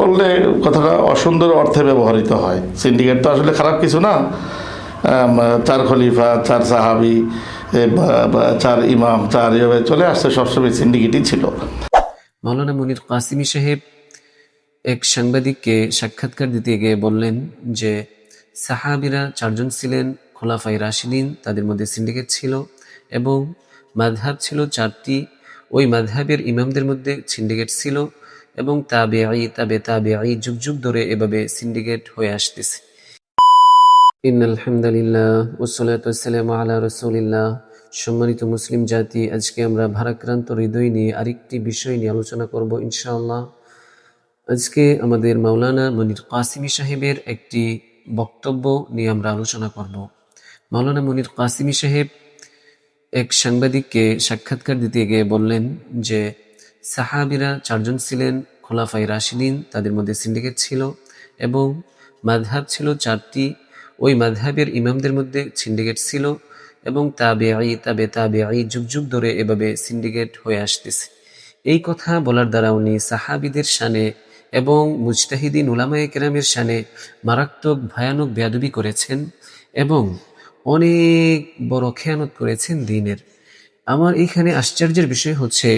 বললে কথাটা অসুন্দর অর্থে ব্যবহৃত হয়। সিন্ডিকেট তো আসলে খারাপ কিছু না। চার খলিফা, চার সাহাবি চার ইমাম, চার এভাবে চলে আসছে, সবসময় সিন্ডিকেটই ছিল। মাওলানা মনির কাসিমি সাহেব এক সাংবাদিককে সাক্ষাৎকার দিতে গিয়ে বললেন যে, সাহাবিরা চারজন ছিলেন খোলাফাই রাশিদিন, তাদের মধ্যে সিন্ডিকেট ছিল এবং মাধাব ছিল চারটি। ওই মাধাবের ইমামদের মধ্যে সিন্ডিকেট ছিল। এবং তাবে আই তাবে তাবে আই যুগ যুগ ধরে এভাবে সিন্ডিকেট হয়ে আসতেছে। ইন আলহামদুলিল্লাহ ওসলাত আলা রসুলিল্লাহ। সম্মানিত মুসলিম জাতি, আজকে আমরা ভারাক্রান্ত হৃদয় নিয়ে আরেকটি বিষয় নিয়ে আলোচনা করব ইনশাআল্লাহ। আজকে আমাদের মাওলানা মনির কাসিমি সাহেবের একটি বক্তব্য নিয়ে আমরা আলোচনা করব। মাওলানা মনির কাসিমি সাহেব এক সাংবাদিককে সাক্ষাৎকার দিতে গিয়ে বললেন যে সাহাবিরা চারজন ছিলেন খোলাফাই রাশিদিন তাদের মধ্যে সিন্ডিকেট ছিল এবং মাধাব ছিল চারটি। ওই মাধাবের ইমামদের মধ্যে সিন্ডিকেট ছিল এবং তাবে আই তাবে তাবে আই যুগ যুগ ধরে এভাবে সিন্ডিকেট হয়ে আসতেছে। এই কথা বলার দ্বারা উনি সাহাবিদের শানে এবং মুজতাহিদিন উলামায়ে কেরামের শানে মারাত্মক ভয়ানক বেয়াদবি করেছেন এবং অনেক বড় খেয়ানত করেছেন দিনের। আমার এখানে আশ্চর্যের বিষয় হচ্ছে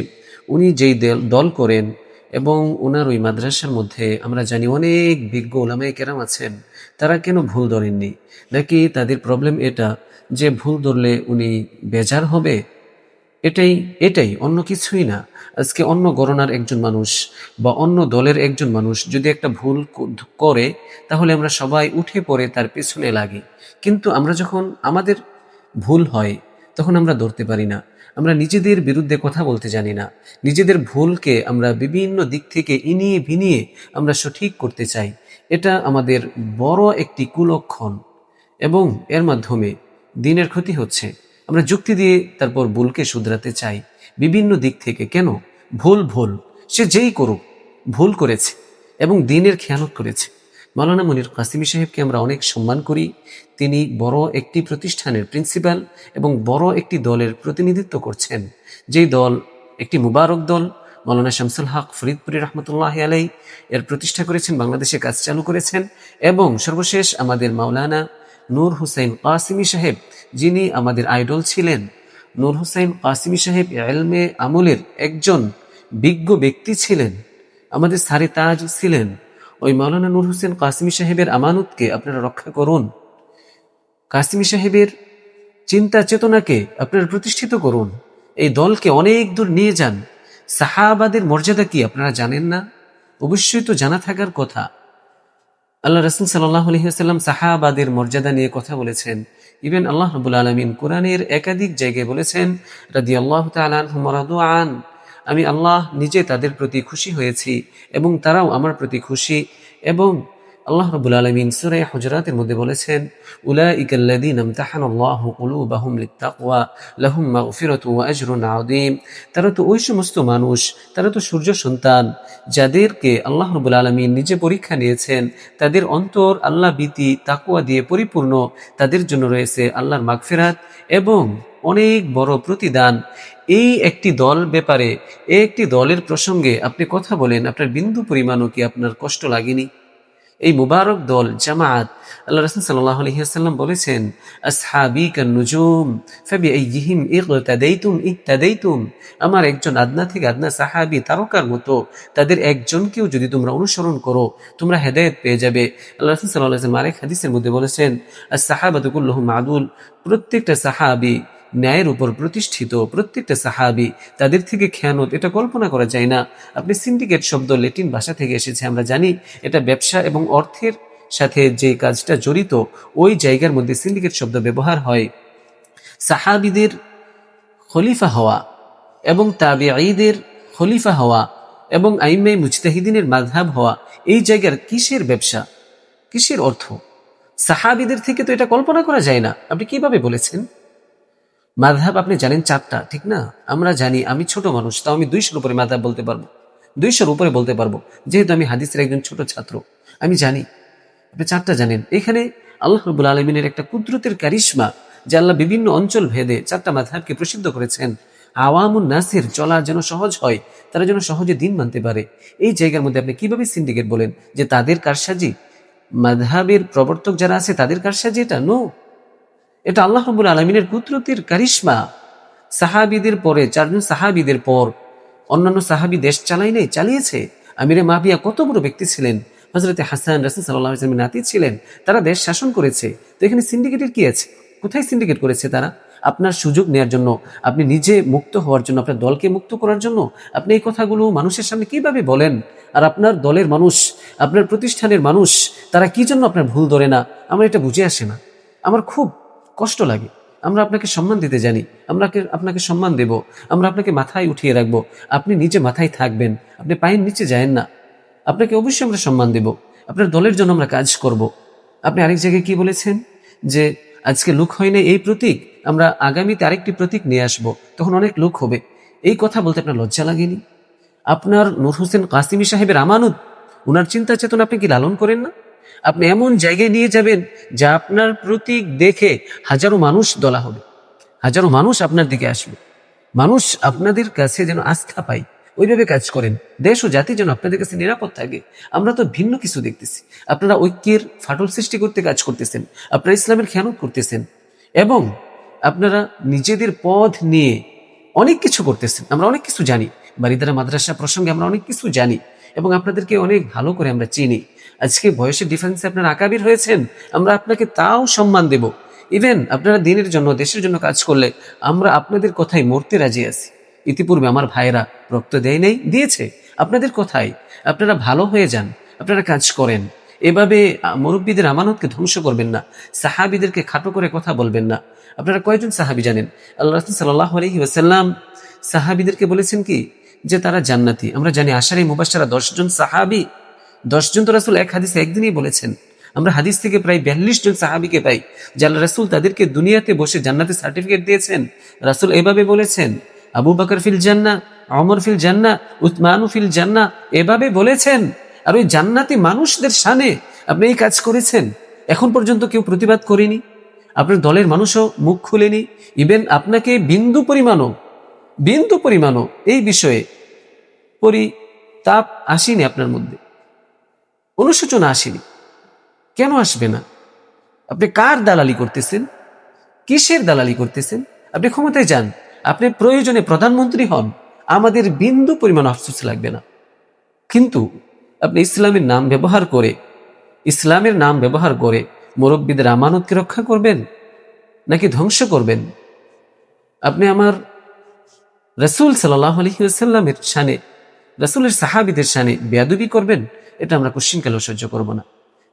উনি যেই দেল- করেন এবং ওনার ওই মাদ্রাসার মধ্যে আমরা জানি অনেক বিজ্ঞ ওলামায় কেরাম আছেন, তারা কেন ভুল ধরেননি? নাকি তাদের প্রবলেম এটা যে ভুল ধরলে উনি বেজার হবে? এটাই এটাই, অন্য কিছুই না। আজকে অন্য গণনার একজন মানুষ বা অন্য দলের একজন মানুষ যদি একটা ভুল করে, তাহলে আমরা সবাই উঠে পড়ে তার পেছনে লাগি। কিন্তু আমরা যখন আমাদের ভুল হয়, তখন আমরা ধরতে পারি না। আমরা নিজেদের বিরুদ্ধে কথা বলতে জানি না। নিজেদের ভুলকে আমরা বিভিন্ন দিক থেকে ইনিয়ে ভিনিয়ে আমরা সঠিক করতে চাই। এটা আমাদের বড় একটি কুলক্ষণ এবং এর মাধ্যমে দিনের ক্ষতি হচ্ছে। আমরা যুক্তি দিয়ে তারপর ভুলকে শুধরাতে চাই। বিভিন্ন দিক থেকে কেন? ভুল ভুল। সে যেই করুক, ভুল করেছে এবং দিনের খেয়ানত করেছে। মাওলানা মনির কাসিমি সাহেবকে আমরা অনেক সম্মান করি। তিনি বড় একটি প্রতিষ্ঠানের প্রিন্সিপাল এবং বড় একটি দলের প্রতিনিধিত্ব করছেন। যেই দল একটি মুবারক দল মৌলানা শামসুল হক ফরিদপুরি রহমতুল্লাহ আলাই এর প্রতিষ্ঠা করেছেন, বাংলাদেশে কাজ চালু করেছেন এবং সর্বশেষ আমাদের মাওলানা নূর হুসাইন কাসিমি সাহেব, যিনি আমাদের আইডল ছিলেন। নূর হুসাইন কাসিমি সাহেব এলমে আমলের একজন বিজ্ঞ ব্যক্তি ছিলেন, আমাদের সারে তাজ ছিলেন। ওই মাওলানা নূর হোসেন কাসিমি সাহেবের আমানতকে আপনারা রক্ষা করুন। কাসিমি সাহেবের চিন্তা চেতনাকে আপনারা প্রতিষ্ঠিত করুন। এই দলকে অনেক দূর নিয়ে যান। সাহাবাদের মর্যাদা কি আপনারা জানেন না? অবশ্যই তো জানা থাকার কথা। আল্লাহ রসুল সাল্লাহ আলহিহাস্লাম সাহাবাদের মর্যাদা নিয়ে কথা বলেছেন। ইভেন আল্লাহ রবুল আলমিন কোরআনের একাধিক জায়গায় বলেছেন রাদি আল্লাহ আন। আমি আল্লাহ নিজে তাদের প্রতি খুশি হয়েছি এবং তারাও আমার প্রতি খুশি এবং আল্লাহ রবুল আলমিন সুরাই হজরাতের মধ্যে বলেছেন উলা ইকাল্লাদিন আমতাহান আল্লাহ কুলুবাহুম লিত্তাকওয়া, লাহুম মাগফিরাতু আজরুন আযীম। তারা তো ওই সমস্ত মানুষ, তারা তো সূর্য সন্তান, যাদেরকে আল্লাহ রবুল আলমিন নিজে পরীক্ষা নিয়েছেন, তাদের অন্তর আল্লাহ ভীতি তাকুয়া দিয়ে পরিপূর্ণ, তাদের জন্য রয়েছে আল্লাহর মাগফিরাত এবং অনেক বড় প্রতিদান। এই একটি দল ব্যাপারে, এই একটি দলের প্রসঙ্গে আপনি কথা বলেন, আপনার বিন্দু পরিমাণও কি আপনার কষ্ট লাগেনি? এই মুবারক দল, জামাত, আল্লাহ রসুল সাল্লাহ আলহিহাসাল্লাম বলেছেন, আসহাবি কান্নুজুম ফাবি ইকতাদাইতুম আমার একজন আদনা থেকে আদনা সাহাবি, তারকার মতো, তাদের একজনকেও যদি তোমরা অনুসরণ করো, তোমরা হেদায়েত পেয়ে যাবে। আল্লাহ রসুল সাল্লাহ আরেক হাদিসের মধ্যে বলেছেন আস সাহাবাতুকুল্লাহ মাদুল। প্রত্যেকটা সাহাবি ন্যায়ের উপর প্রতিষ্ঠিত প্রত্যেকটা সাহাবি তাদের থেকে খেয়ানত, এটা কল্পনা করা যায় না। আপনি সিন্ডিকেট শব্দ লেটিন ভাষা থেকে এসেছে, আমরা জানি এটা ব্যবসা এবং অর্থের সাথে যে কাজটা জড়িত, ওই জায়গার মধ্যে সিন্ডিকেট শব্দ ব্যবহার হয়। সাহাবিদের খলিফা হওয়া এবং তাবে ঈদের খলিফা হওয়া এবং আইমে মুজতাহিদিনের মাঝহাব হওয়া, এই জায়গার কিসের ব্যবসা? কিসের অর্থ? সাহাবিদের থেকে তো এটা কল্পনা করা যায় না। আপনি কীভাবে বলেছেন? মাধাব, আপনি জানেন চারটা, ঠিক না? আমরা জানি, আমি ছোট মানুষ, তাও আমি দুইশোর উপরে মাধাব বলতে পারব। দুইশোর উপরে বলতে পারব, যেহেতু আমি হাদিসের একজন ছোট ছাত্র। আমি জানি, আপনি চারটা জানেন। এখানে আল্লাহ রবুল আলমিনের একটা কুদরতের কারিশ্মা, যে আল্লাহ বিভিন্ন অঞ্চল ভেদে চারটা মাধাবকে প্রসিদ্ধ করেছেন। আওয়ামুন নাসির, চলা যেন সহজ হয়, তারা যেন সহজে দিন মানতে পারে। এই জায়গার মধ্যে আপনি কীভাবে সিন্ডিকেট বলেন যে তাদের কারসাজি? মাধাবের প্রবর্তক যারা আছে, তাদের কারসাজি এটা? নো এটা আল্লাহ রবুল আলমিনের কুদরতির কারিশ্মা। সাহাবিদের পরে, চারজন সাহাবিদের পর, অন্যান্য সাহাবি দেশ চালাই নাই, চালিয়েছে। আমিরে মাবিয়া কত বড় ব্যক্তি ছিলেন? হজরতে হাসান রাসুল সাল্লাহ ইসলামের নাতি ছিলেন। তারা দেশ শাসন করেছে। তো এখানে সিন্ডিকেটের কি আছে? কোথায় সিন্ডিকেট করেছে তারা? আপনার সুযোগ নেওয়ার জন্য, আপনি নিজে মুক্ত হওয়ার জন্য, আপনার দলকে মুক্ত করার জন্য, আপনি এই কথাগুলো মানুষের সামনে কীভাবে বলেন? আর আপনার দলের মানুষ, আপনার প্রতিষ্ঠানের মানুষ, তারা কি জন্য আপনার ভুল ধরে না? আমার এটা বুঝে আসে না। আমার খুব কষ্ট লাগে। আমরা আপনাকে সম্মান দিতে জানি। আমরা আপনাকে সম্মান দেব। আমরা আপনাকে মাথায় উঠিয়ে রাখব। আপনি নিজে মাথায় থাকবেন। আপনি পায়ের নিচে যায়েন না। আপনাকে অবশ্যই আমরা সম্মান দেব। আপনার দলের জন্য আমরা কাজ করব। আপনি আরেক জায়গায় কি বলেছেন? যে আজকে লোক হয় না এই প্রতীক, আমরা আগামীতে আরেকটি প্রতীক নিয়ে আসব। তখন অনেক লোক হবে। এই কথা বলতে আপনার লজ্জা লাগেনি? আপনার নূর হোসেন কাসিমি সাহেবের আমানত ওনার চিন্তা চেতনা আপনি কি লালন করেন না? আপনি এমন জায়গায় নিয়ে যাবেন যা আপনার প্রতীক দেখে হাজারো মানুষ দলা হবে। হাজারো মানুষ আপনার দিকে আসবে। মানুষ আপনাদের কাছে যেন আস্থা পায়, ওইভাবে কাজ করেন। দেশ ও জাতি যেন আপনাদের কাছে নিরাপদ থাকে। আমরা তো ভিন্ন কিছু দেখতেছি। আপনারা ঐক্যের ফাটল সৃষ্টি করতে কাজ করতেছেন। আপনারা ইসলামের খেয়ানত করতেছেন। এবং আপনারা নিজেদের পথ নিয়ে অনেক কিছু করতেছেন। আমরা অনেক কিছু জানি। বারিদারা মাদ্রাসা প্রসঙ্গে আমরা অনেক কিছু জানি। এবং আপনাদেরকে অনেক ভালো করে আমরা চিনি। আজকে বয়সের ডিফারেন্সে আপনার আকাবির হয়েছেন, আমরা আপনাকে তাও সম্মান দেব। ইভেন আপনারা দিনের জন্য, দেশের জন্য কাজ করলে আমরা আপনাদের কথাই মরতে রাজি আছি। ইতিপূর্বে আমার ভাইয়েরা রক্ত দেয় নেই, দিয়েছে। আপনাদের কথাই আপনারা ভালো হয়ে যান, আপনারা কাজ করেন। এভাবে মুরব্বীদের আমানতকে ধ্বংস করবেন না, সাহাবিদেরকে খাটো করে কথা বলবেন না। আপনারা কয়জন সাহাবি জানেন? আল্লাহ রাসূল সাল্লাল্লাহু আলাইহি ওয়াসাল্লাম সাহাবিদেরকে বলেছেন কি? যে তারা জান্নাতি। আমরা জানি আশারি মুবাশশারা দশজন সাহাবি দশজন তো রাসূল এক হাদিসে একদিনই বলেছেন। আমরা হাদিস থেকে প্রায় বিয়াল্লিশ জন সাহাবিকে পাই, যে আল্লাহ রাসূল তাদেরকে দুনিয়াতে বসে জান্নাতের সার্টিফিকেট দিয়েছেন। রাসূল এভাবে বলেছেন, আবু বকর ফিল জান্না অমর ফিল জান্না উসমানু ফিল জান্না এভাবে বলেছেন, আর ওই জান্নাতি মানুষদের সানে আপনি এই কাজ করেছেন। এখন পর্যন্ত কেউ প্রতিবাদ করেনি। আপনার দলের মানুষও মুখ খুলেনি। ইভেন আপনাকে বিন্দু পরিমাণও বিন্দু পরিমাণও এই বিষয়ে পরি তাপ আসেনি আপনার মধ্যে। অনুশোচনা আসেনি। কেন আসবে না? আপনি কার দালালি করতেছেন? কিসের দালালি করতেছেন? আপনি ক্ষমতায় যান। আপনি প্রয়োজনে প্রধানমন্ত্রী হন। আমাদের বিন্দু পরিমাণ আফসোস লাগবে না। কিন্তু আপনি ইসলামের নাম ব্যবহার করে, ইসলামের নাম ব্যবহার করে মুরব্বীদের আমানতকে রক্ষা করবেন? নাকি ধ্বংস করবেন? আপনি আমার রসুল সাল্লাহ আলহিউসাল্লামের সানে রসুলের সাহাবিদের সানে বেয়াদুবি করবেন? এটা আমরা কোশ্চিনকালেও সহ্য করব না।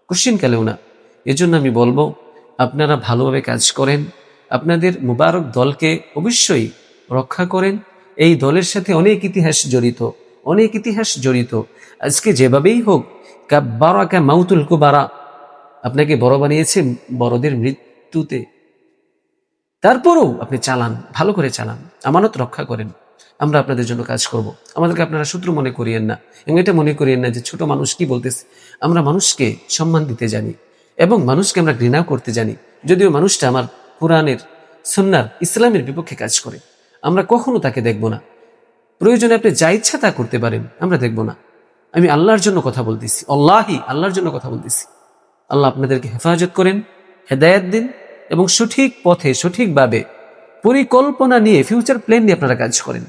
কোশ্চিনকালেও না। এজন্য আমি বলব, আপনারা ভালোভাবে কাজ করেন, আপনাদের মুবারক দলকে অবশ্যই রক্ষা করেন। এই দলের সাথে অনেক ইতিহাস জড়িত, অনেক ইতিহাস জড়িত। আজকে যেভাবেই হোক কাব্বারাকা মাউতুল কুবারা আপনাকে বড় বানিয়েছে বড়দের মৃত্যুতে। তারপরও আপনি চালান, ভালো করে চালান, আমানত রক্ষা করেন। আমরা আপনাদের জন্য কাজ করব। আমাদেরকে আপনারা শত্রু মনে করিয়েন না। এবং এটা মনে করিয়েন না যে ছোট মানুষ কি বলতেছে? আমরা মানুষকে সম্মান দিতে জানি এবং মানুষকে আমরা ঘৃণাও করতে জানি। যদিও মানুষটা আমার কোরআনের সন্ন্যার ইসলামের বিপক্ষে কাজ করে। আমরা কখনো তাকে দেখব না। প্রয়োজনে আপনি যা ইচ্ছা তা করতে পারেন, আমরা দেখব না। আমি আল্লাহর জন্য কথা বলতেছি। আল্লাহি আল্লাহর জন্য কথা বলতেছি। আল্লাহ আপনাদেরকে হেফাজত করেন, হেদায়াত দিন এবং সঠিক পথে, সঠিকভাবে পরিকল্পনা নিয়ে ফিউচার প্ল্যান নিয়ে আপনারা কাজ করেন।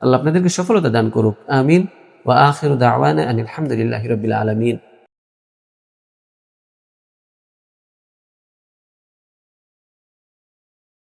আল্লাহ আপনাদেরকে সফলতা দান করুক। আমিন। ওয়া আখির দাওয়ানা আনিল হামদুলিল্লাহি রবিল আলামিন।